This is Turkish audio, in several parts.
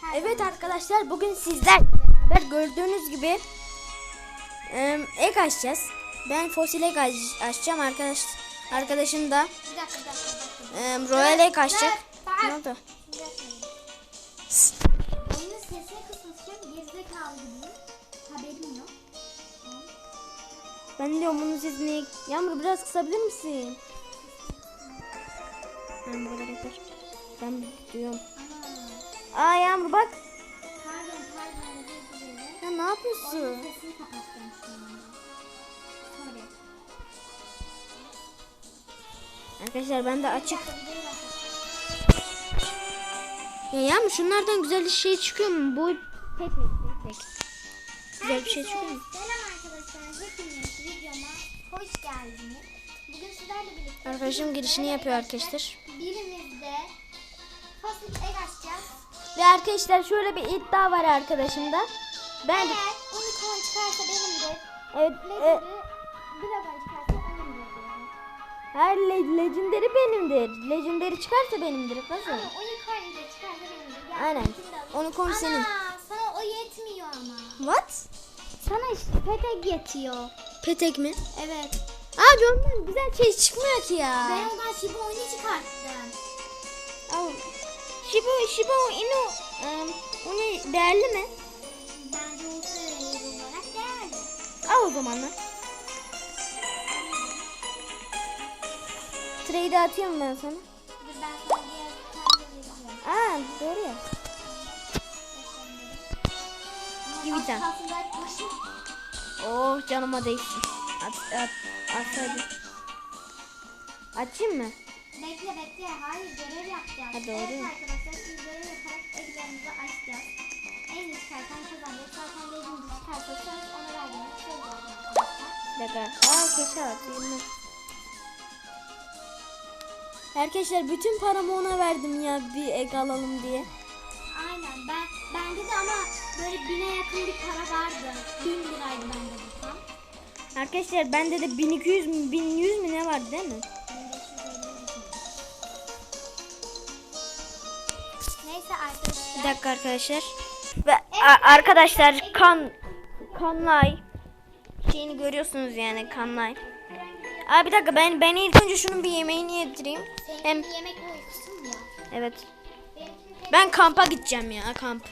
her Evet zaman- arkadaşlar bugün sizler beraber gördüğünüz gibi e, ek açacağız. Ben fosil ek aç- açacağım arkadaş arkadaşım da Bir dakika bir dakika. e, royal ek açacak. Ne oldu? Oyunun sesini kısmışım. Gerizekalı gibi. Haberim yok. Ben diyorum bunun sesini Yağmur biraz kısabilir misin? Ben bu kadar yeter. Ben diyorum. Aa Yağmur bak. Pardon pardon. Ya ne yapıyorsun? Oyunun sesini kapattım şu anda. Sorry. Arkadaşlar ben de açık. Ya Yağmur şunlardan güzel bir şey çıkıyor mu? Bu tek tek tek tek. Güzel bir şey çıkıyor mu? Selam arkadaşlar. Hepiniz videoma hoş geldiniz. Bugün sizlerle birlikte Arkadaşım girişini yapıyor arkadaşlar. Birimizde fasul egg açacağız. Ve arkadaşlar şöyle bir iddia var arkadaşımda. Ben Eğer unicorn çıkarsa benimdir. evet e, Legendary dragon çıkarsa benimdir her le- legendary benimdir. Legendary çıkarsa benimdir kızım. Ama unicorn de çıkarsa benimdir. Gel, Aynen. Unicorn senin. Ana sana o yetmiyor ama. What? Sana işte petek yetiyor. Petek mi? Evet. Abi ondan güzel şey çıkmıyor ki ya. Ben ondan Shiba oyunu çıkarttım. Al. Shiba Shiba Inu um, onu değerli mi? Bence ultra rare olarak değerli. Al o zaman lan. Trade atıyorum ben sana. Dur ben sana diğer doğru ya. Gibi başım. Oh canıma değsin. At at at hadi. Açayım mı? Bekle bekle. Hayır görev yapacağız. Ha, doğru. Evet arkadaşlar şimdi görev yaparak eglerimizi açacağız. En iyi çıkartan kazanacak. Zaten birinci çıkartırsanız ona verdiğimiz söz. Bir dakika. Aa keşke atayım. Arkadaşlar bütün paramı ona verdim ya bir egg alalım diye. Aynen ben bende de ama böyle bine yakın bir para vardı. Bin liraydı bende bu tam. Arkadaşlar bende de 1200 mü 1100 mü ne vardı değil mi? Bir dakika arkadaşlar. Ve arkadaşlar kan kanlay şeyini görüyorsunuz yani kanlay. Aa bir dakika ben ben ilk önce şunun bir yemeğini yedireyim. Senin Hem yemek uykusun ya. evet. Ben kampa gideceğim ya kamp.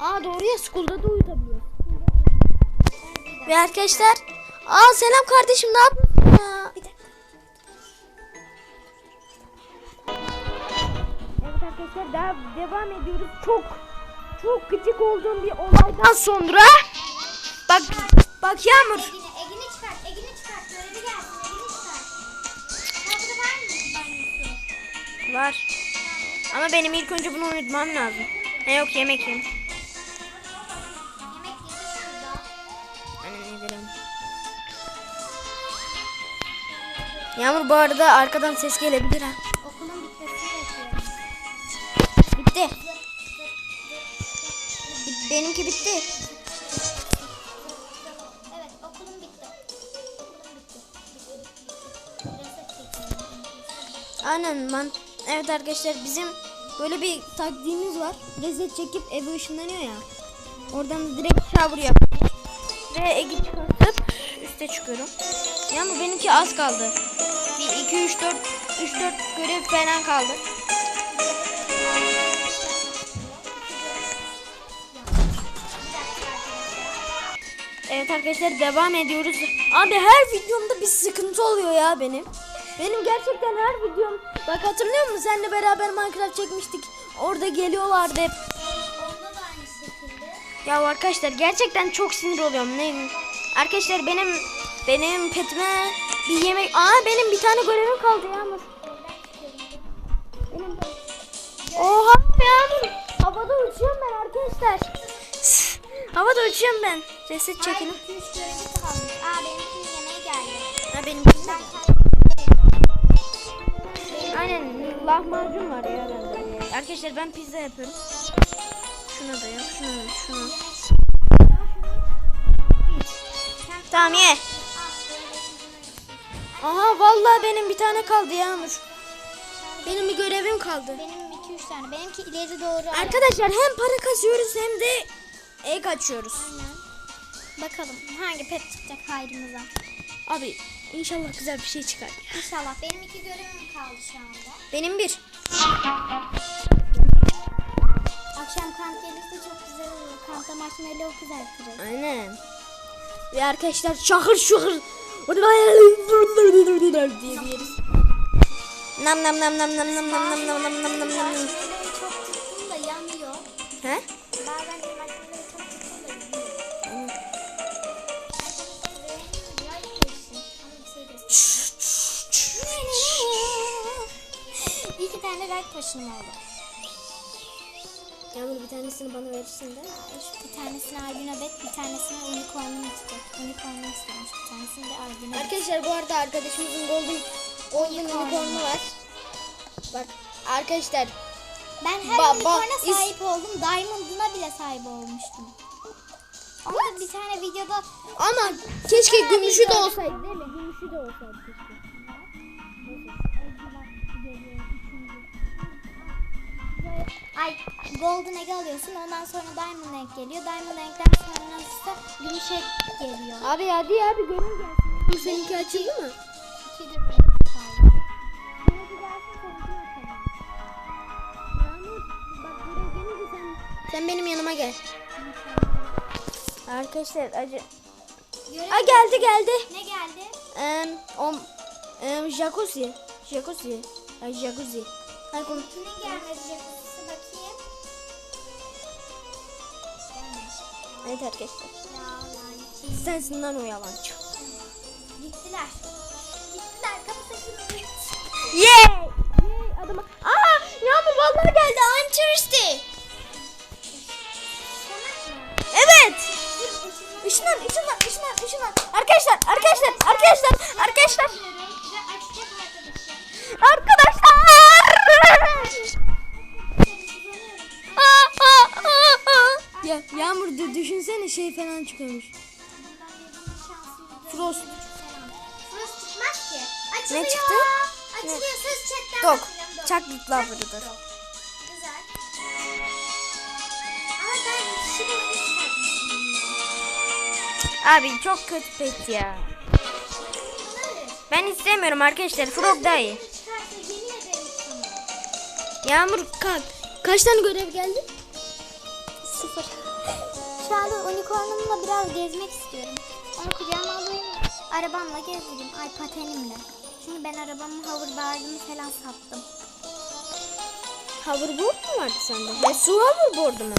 Aa doğru ya school'da da uyutabiliyor. Ve arkadaşlar Aa selam kardeşim ne yapıyorsun arkadaşlar daha devam ediyoruz. Çok çok gıcık olduğum bir olaydan sonra bak bak Yağmur Egini, Egini çıkart, Egini çıkart. Görevi gelsin, Egini çıkart. Kadro var mı banyosu? var. Ama benim ilk önce bunu unutmam lazım. Ha yok yemek yiyeyim. Yemek? Yağmur bu arada arkadan ses gelebilir ha. Benimki bitti. Evet, okulum bitti. Aynen man. Evet arkadaşlar bizim böyle bir taktiğimiz var. Reset çekip eve ışınlanıyor ya. Oradan direkt shower yapıyorum. Ve egi çıkartıp üste çıkıyorum. Yağmur benimki az kaldı. Bir 2 3 4 3 4 görev falan kaldı. Evet arkadaşlar devam ediyoruz. Abi her videomda bir sıkıntı oluyor ya benim. Benim gerçekten her videom. Bak hatırlıyor musun? Seninle beraber Minecraft çekmiştik. Orada geliyorlardı hep. Onda da aynı şekilde. Ya arkadaşlar gerçekten çok sinir oluyorum. Ne? Arkadaşlar benim benim petime bir yemek. Aa benim bir tane görevim kaldı Yağmur. Benim Oha Yağmur. Havada uçuyorum ben arkadaşlar. Havada uçuyorum ben. Reset Hayır, çekelim. 2 3 görevi kalmış. Aa benimkinin yemeği geldi. Ha benimki Ben Aynen lahmacun var ya bende. Arkadaşlar ben pizza yapıyorum. Şuna da yap, şuna, şuna. Tamam ye. Aha vallahi benim bir tane kaldı Yağmur. Benim bir görevim kaldı. Benim 2 3 tane. Benimki ileri doğru. Arkadaşlar hem para kasıyoruz hem de ek açıyoruz. Aynen. Bakalım hangi pet çıkacak hayrımıza. Abi inşallah güzel bir şey çıkar. İnşallah. Benim iki görevim kaldı şu anda. Benim bir. Akşam kamp gelirse çok güzel olur. Kampta marshmallow kızartırız. Aynen. Ve arkadaşlar şahır şuhur diye yeriz. Nam nam nam nam nam nam nam nam nam nam nam nam nam. Marshmallow'u potion'um oldu. Yağmur bir tanesini bana verirsin de. Bir tanesini Albino Bet, bir tanesini Unicorn'um isteyecek. Unicorn'um istemiş. Bir tanesini de Albino Bet. Arkadaşlar bu arada arkadaşımızın golden golden unicorn'u var. Bak arkadaşlar Ben her Ba- unicorn'a sahip oldum. Diamond'una bile sahip olmuştum. Ama bir tane videoda ama keşke gümüşü de olsaydı değil mi? Gümüşü de olsaydı Ay Golden Egg alıyorsun ondan sonra Diamond Egg geliyor. Diamond Egg'den sonra ise Gümüş Egg geliyor. Abi hadi ya bir gönül gelsin. Bu seninki açıldı mı? Sen... Sen benim yanıma gel. Arkadaşlar acı... Aa geldi geldi. Ne geldi? Eee o eee jacuzzi. Jacuzzi. Ay jacuzzi. Hadi konuş. Kimin gelmedi jacuzzi'si Evet arkadaşlar. Ya lanet. Sensin lan o yalancı. Gittiler. Gittiler. Kapı sesini Yay! Yay adama. Aa Yağmur vallahi geldi. Anturisti. Evet. Işınlan, ışınlan, ışınlan, ışınlan. Arkadaşlar, arkadaşlar, arkadaşlar, arkadaşlar. Arkadaşlar. Arkadaşlar. Ya Yağmur dü- düşünsene şey falan çıkıyormuş. Frost. Frost çıkmaz ki. Açılıyor. Ne çıktı? Açılıyor. Söz chatten Dok. Chocolate lover'ıdır. Dok. Güzel. Ama ben şimdi. Abi çok kötü pet ya. Ben istemiyorum arkadaşlar. Frog daha iyi. Yağmur kalk. Kaç tane görev geldi? Sıfır. Şu anda unicornumla biraz gezmek istiyorum. Onu kucağıma alayım. Arabamla gezdireyim. Ay patenimle. Çünkü ben arabamın hoverboard'ını falan sattım. Hoverboard mu vardı sende? E, su hoverboard'u mu?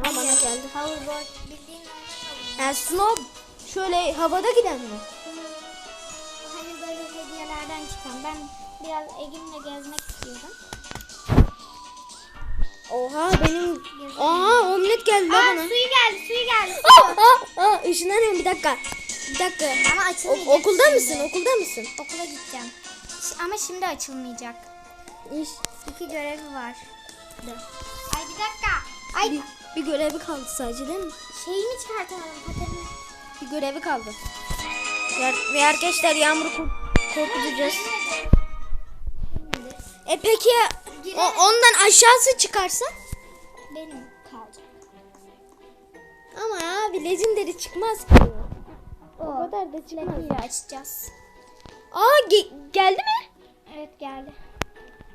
Aa, bana geldi. Hoverboard bildiğin hoverboard. Yani snow şöyle havada giden mi? Hani böyle hediyelerden çıkan. Ben biraz Egin'le gezmek istiyorum. Oha benim... Aa omlet geldi Aa bana. suyu geldi suyu geldi. Aa, aa, aa, ışınlanıyorum bir dakika. Bir dakika. Ama O- açılmayacak okulda şimdi. mısın? Okulda mısın? Okula gideceğim. Ama şimdi açılmayacak. İş. İki görevi var. Ay bir dakika. Ay Bir, bir görevi kaldı sadece değil mi? şeyimi çıkartamadım patenimi. Bir görevi kaldı. Ve, arkadaşlar Yağmur'u kork- korkutacağız. E peki o, ondan aşağısı çıkarsa? Benim kalacak. Ama abi legendary çıkmaz ki. O kadar da çıkmaz. Lepi'yi açacağız. Aa ge- geldi mi? Evet geldi.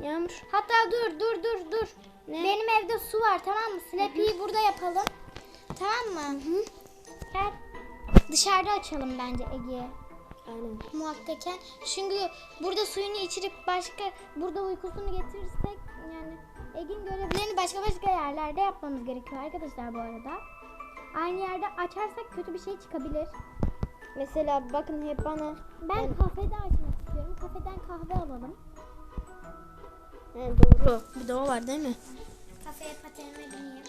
Yağmur. Hatta dur dur dur dur. Ne? Benim evde su var tamam mı? Slappy'yi burada yapalım. Tamam mı? Gel. Dışarıda açalım bence Ege'ye. Aynen. Muhakkaken. Çünkü burada suyunu içirip başka burada uykusunu getirirsek yani Egin görevlerini başka başka yerlerde yapmamız gerekiyor arkadaşlar bu arada. Aynı yerde açarsak kötü bir şey çıkabilir. Mesela bakın hep bana. Ben kafede açmak istiyorum. Kafeden kahve alalım. He, doğru. Bir de o var değil mi? Kafeye patenime bineyim.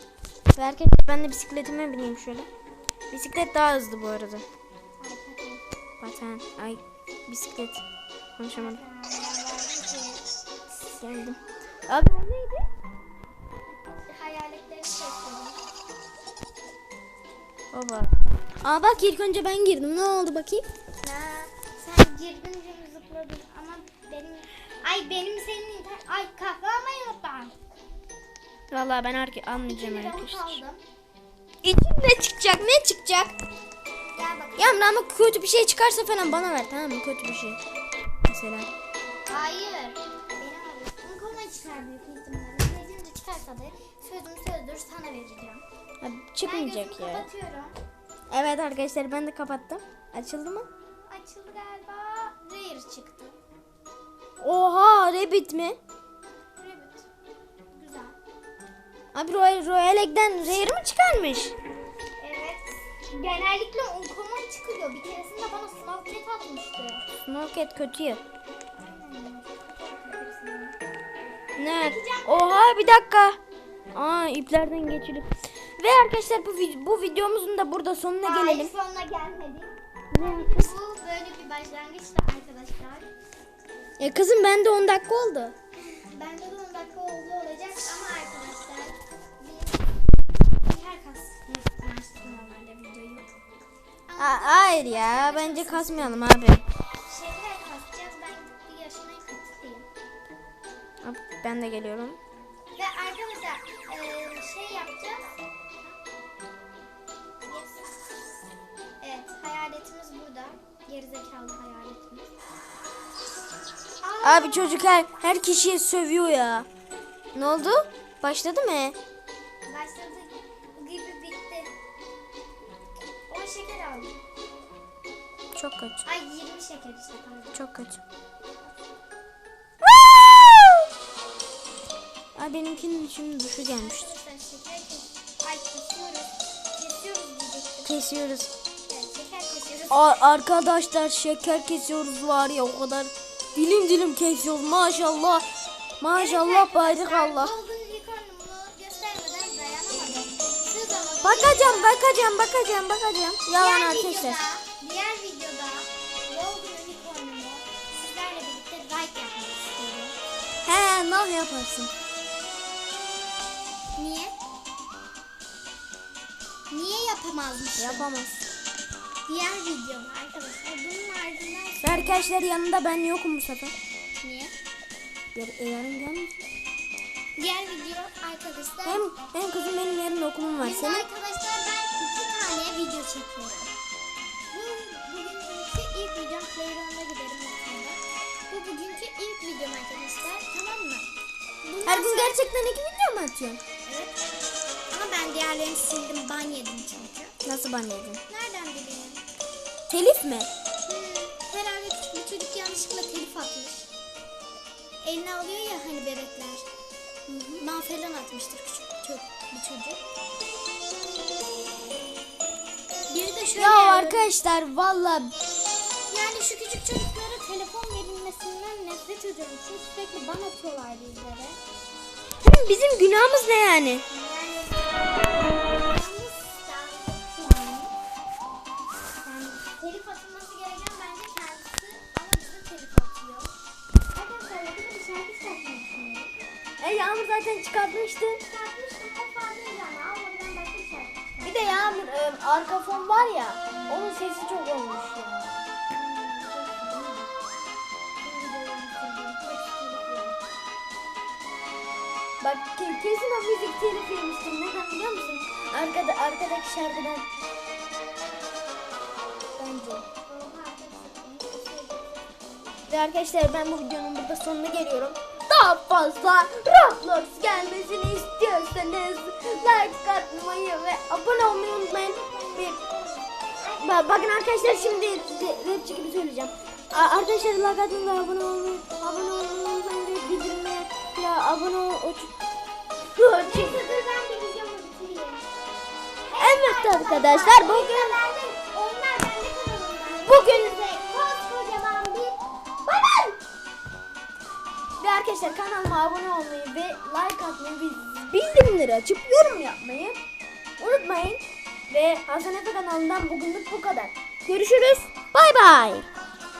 Arkadaşlar ben de bisikletime bineyim şöyle. Bisiklet daha hızlı bu arada. Ay paten. Paten. Ay bisiklet. Konuşamadım. Geldim. Abi o neydi? Hayaletleri çekiyorum. Baba. Aa bak ilk önce ben girdim. Ne oldu bakayım? Ha, sen girdin gibi zıpladın ama benim... Ay benim senin internet... Ay kahve almayı unuttum. Vallahi ben arka almayacağım 2 liramı arkadaşlar. İçinde çıkacak ne çıkacak? Gel bakalım. Ya ama kötü bir şey çıkarsa falan bana ver tamam mı? Kötü bir şey. Mesela. Hayır. Da sözüm sözdür sana vereceğim. Ha, Ben çıkmayacak gözümü ya. kapatıyorum. Evet arkadaşlar ben de kapattım. Açıldı mı? Açıldı galiba. Rare çıktı. Oha Rabbit mi? Rabbit. Güzel. Abi Royal, Royal Egg'den Rare mi çıkarmış? Evet. Genellikle Uncommon çıkıyor. Bir keresinde bana Snow Cat atmıştı. Snowcat kötü ya. Ne? Oha bir dakika. Aa iplerden geçilip. Ve arkadaşlar bu bu videomuzun da burada sonuna Hayır, gelelim. sonuna gelmedik. Ne Bu böyle bir başlangıçtı arkadaşlar. Ya kızım bende 10 dakika oldu. Bende de 10 dakika oldu olacak ama arkadaşlar biz her. Ama Aa, hayır ya bence kasmayalım abi. Ben de geliyorum. Ve arkadaşlar eee, şey yapacağız. Evet hayaletimiz burada. Gerizekalı hayaletimiz. Aa, Abi çocuk her, her kişiyi sövüyor ya. Ne oldu? Başladı mı? Başladı gibi bitti. O şeker aldım. Çok kötü. Ay 20 şeker işte pardon. Çok kötü. Ay benimkinin şimdi duşu gelmişti. Kesiyoruz. Kesiyoruz diyecektim. Kesiyoruz. Evet şeker kesiyoruz. A- arkadaşlar şeker kesiyoruz var ya o kadar dilim dilim kesiyoruz maşallah. Maşallah bayrak Allah. Bakacağım bakacağım bakacağım bakacağım. Yalan arkadaşlar. videoda, diğer videoda Golden Unicorn'umu sizlerle birlikte like yapmak istiyorum. He nah yaparsın. Niye? Niye yapamazmışım? Yapamaz. Diğer videoda arkadaşlar bunun ardından Ve arkadaşlar yanında ben yokum bu sefer. niye? Yar, e, yarın gelmiş. Diğer video arkadaşlar Hem, hem kızım benim yarın okulum var. Senin? arkadaşlar ben iki tane video çekiyorum. Bu bugünkü ilk videom Playroom'a giderim aslında. Bu bugünkü ilk videom arkadaşlar tamam mı? Bundan Her gün sonra- gerçekten iki video mu atıyorsun? Diğerlerini sildim ban yedim çünkü. Nasıl ban yedin? Nereden bileyim? Telif mi? Hmm, herhalde bir çocuk yanlışlıkla telif atmış. Eline alıyor ya hani bebekler. Man falan atmıştır küçük bir çocuk. Biri de şöyle Ya yazmış. arkadaşlar valla Yani şu küçük çocuklara telefon verilmesinden nefret ediyorum. Çünkü sürekli ban atıyorlar bizlere. bizim günahımız ne yani? Bak ke- kesin o müzik telif yemiştim. Neden biliyor musun? Arkada, arkadaki şarkıdan. Bence. Ve arkadaşlar ben bu videonun burada sonuna geliyorum. Daha fazla Roblox gelmesini istiyorsanız like atmayı ve abone olmayı unutmayın. Bir, Ba- bakın arkadaşlar şimdi re- rapçi gibi söyleyeceğim. Arkadaşlar like atmayı ve abone olmayı, abone olmayı Neyse dur ben bir videomu bitireyim. Evet arkadaşlar bugün. Bugün- koskocaman bir Ve arkadaşlar kanalıma abone olmayı ve like atmayı ve bildirimleri açıp yorum yapmayı unutmayın. Ve Hasan Efe kanalından bugünlük bu kadar. Görüşürüz. Bay bay.